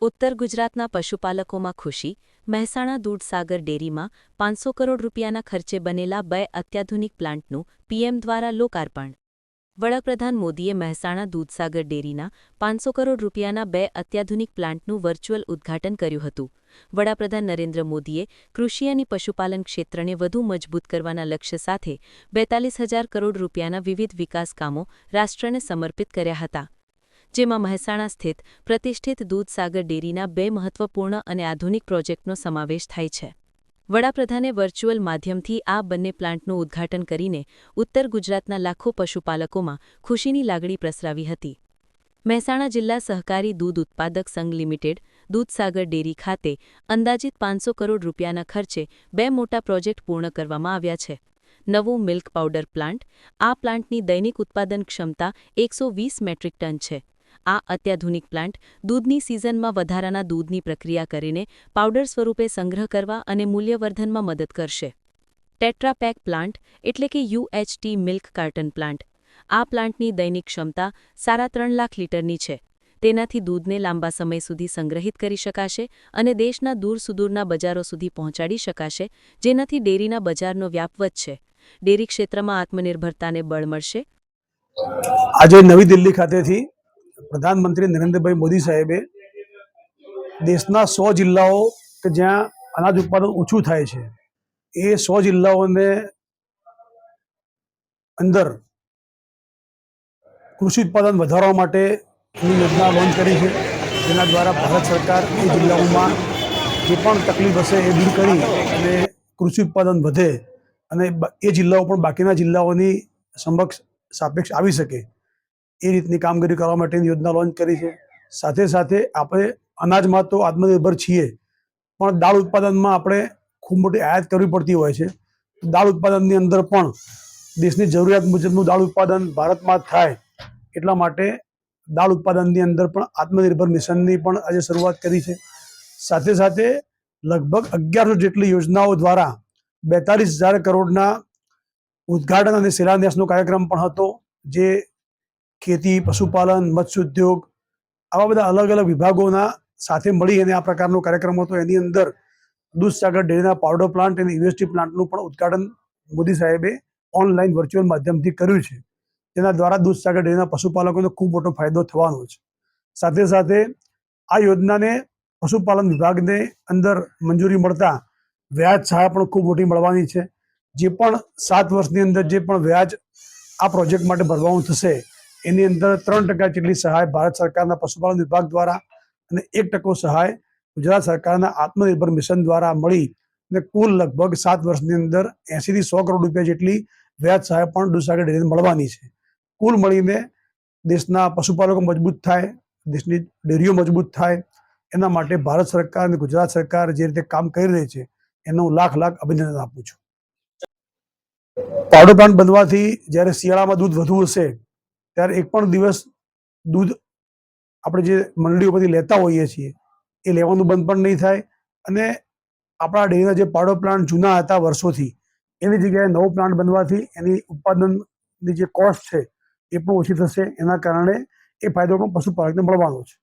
ઉત્તર ગુજરાતના પશુપાલકોમાં ખુશી, મહેસાણા દૂધસાગર ડેરીમાં પાંચસો કરોડ રૂપિયાના ખર્ચે બનેલા બે અત્યાધુનિક પ્લાન્ટનું પીએમ દ્વારા લોકાર્પણ. વડાપ્રધાન મોદીએ મહેસાણા દૂધસાગર ડેરીના પાંચસો કરોડ રૂપિયાના બે અત્યાધુનિક પ્લાન્ટનું વર્ચ્યુઅલ ઉદ્ઘાટન કર્યું હતું. વડાપ્રધાન નરેન્દ્ર મોદીએ કૃષિ અને પશુપાલન ક્ષેત્રને વધુ મજબૂત કરવાના લક્ષ્ય સાથે બેતાલીસ હજાર કરોડ રૂપિયાના વિવિધ વિકાસ કામો રાષ્ટ્રને સમર્પિત કર્યા હતા. જેમાં મહેસાણા સ્થિત પ્રતિષ્ઠિત દૂધસાગર ડેરીના બે મહત્વપૂર્ણ અને આધુનિક પ્રોજેક્ટનો સમાવેશ થાય છે. વડાપ્રધાને વર્ચ્યુઅલ માધ્યમથી આ બંને પ્લાન્ટનું ઉદ્ઘાટન કરીને ઉત્તર ગુજરાતના લાખો પશુપાલકોમાં ખુશીની લાગણી પ્રસરાવી હતી. મહેસાણા જિલ્લા સહકારી દૂધ ઉત્પાદક સંઘ લિમિટેડ, દૂધસાગર ડેરી ખાતે અંદાજિત પાંચસો કરોડ રૂપિયાના ખર્ચે બે મોટા પ્રોજેક્ટ પૂર્ણ કરવામાં આવ્યા છે. નવું મિલ્ક પાવડર પ્લાન્ટ, આ પ્લાન્ટની દૈનિક ઉત્પાદન ક્ષમતા એકસો મેટ્રિક ટન છે. આ અત્યાધુનિક પ્લાન્ટ દૂધની સિઝનમાં વધારાના દૂધની પ્રક્રિયા કરીને પાવડર સ્વરૂપે સંગ્રહ કરવા અને મૂલ્યવર્ધનમાં મદદ કરશે. ટેટ્રાપેક પ્લાન્ટ એટલે કે યુએચટી મિલ્ક કાર્ટન પ્લાન્ટ. આ પ્લાન્ટની દૈનિક ક્ષમતા સાડા ત્રણ લાખ લીટરની છે. તેનાથી દૂધને લાંબા સમય સુધી સંગ્રહિત કરી શકાશે અને દેશના દૂર સુદૂરના બજારો સુધી પહોંચાડી શકાશે, જેનાથી ડેરીના બજારનો વ્યાપ વધશે. ડેરી ક્ષેત્રમાં આત્મનિર્ભરતાને બળ મળશે. આજે નવી દિલ્હી ખાતેથી પ્રધાનમંત્રી નરેન્દ્રભાઈ મોદી સાહેબે દેશના સો જિલ્લાઓ કે જ્યાં અનાજ ઉત્પાદન ઓછું થાય છે, એ સો જિલ્લાઓને અંદર કૃષિ ઉત્પાદન વધારવા માટે યોજના લોન્ચ કરી છે. જેના દ્વારા ભારત સરકાર એ જિલ્લાઓમાં જે પણ તકલીફ હશે એ દૂર કરી અને કૃષિ ઉત્પાદન વધે અને એ જિલ્લાઓ પણ બાકીના જિલ્લાઓની સમક્ષ સાપેક્ષ આવી શકે. એ રીતની કામગીરી કરવા માટેની યોજના લોન્ચ કરી છે. સાથે સાથે આપણે અનાજમાં તો આત્મનિર્ભર છીએ, પણ દાળ ઉત્પાદનમાં આપણે ખૂબ મોટી આયાત કરવી પડતી હોય છે. દાળ ઉત્પાદનની અંદર પણ દેશની જરૂરિયાત મુજબનું દાળ ઉત્પાદન ભારતમાં થાય, એટલા માટે દાળ ઉત્પાદનની અંદર પણ આત્મનિર્ભર મિશનની પણ આજે શરૂઆત કરી છે. સાથે સાથે લગભગ અગિયારસો જેટલી યોજનાઓ દ્વારા બેતાલીસ હજાર કરોડના ઉદ્ઘાટન અને શિલાન્યાસનો કાર્યક્રમ પણ હતો, જે ખેતી, પશુપાલન મત્સ્ય ઉદ્યોગ આવા બધા અલગ અલગ વિભાગોના સાથે મળી અને આ પ્રકારનો કાર્યક્રમ હતો. એની અંદર દૂધસાગર ડેરીના પાવડર પ્લાન્ટ અને યુએસટી પ્લાન્ટનું પણ ઉદઘાટન મોદી સાહેબે ઓનલાઈન વર્ચ્યુઅલ માધ્યમથી કર્યું છે. તેના દ્વારા દૂધસાગર ડેરીના પશુપાલકોને ખૂબ મોટો ફાયદો થવાનો છે. સાથે સાથે આ યોજનાને પશુપાલન વિભાગને અંદર મંજૂરી મળતા વ્યાજ સહાય પણ ખૂબ મોટી મળવાની છે. જે પણ સાત વર્ષની અંદર જે પણ વ્યાજ આ પ્રોજેક્ટ માટે ભરવાનું થશે એની અંદર ત્રણ ટકા જેટલી સહાય ભારત સરકારના પશુપાલન વિભાગ દ્વારા અને એક ટકો સહાય ગુજરાત સરકારના આત્મનિર્ભર મિશન દ્વારા મળી અને કુલ લગભગ સાત વર્ષની અંદર એંશીથી સો કરોડ રૂપિયા જેટલી વ્યાજ સહાય પણ દૂધસાગર ડેરીને મળવાની છે. કુલ મળીને દેશના પશુપાલકો મજબૂત થાય, દેશની ડેરીઓ મજબૂત થાય, એના માટે ભારત સરકાર અને ગુજરાત સરકાર જે રીતે કામ કરી રહી છે, એનો હું લાખ લાખ અભિનંદન આપું છું. પાવડર પ્લાન્ટ બનવાથી જ્યારે શિયાળામાં દૂધ વધુ હશે ત્યારે એક પણ દિવસ દૂધ આપણે જે મંડળીઓ લેતા હોઈએ છીએ, એ લેવાનું બંધ પણ નહીં થાય અને આપણા ડેરીના જે પાવડર પ્લાન્ટ જૂના હતા વર્ષોથી, એની જગ્યાએ નવો પ્લાન્ટ બનવાથી એની ઉત્પાદનની જે કોસ્ટ છે એ પણ ઓછી થશે, એના કારણે એ ફાયદો પણ પશુપાલકને મળવાનો છે.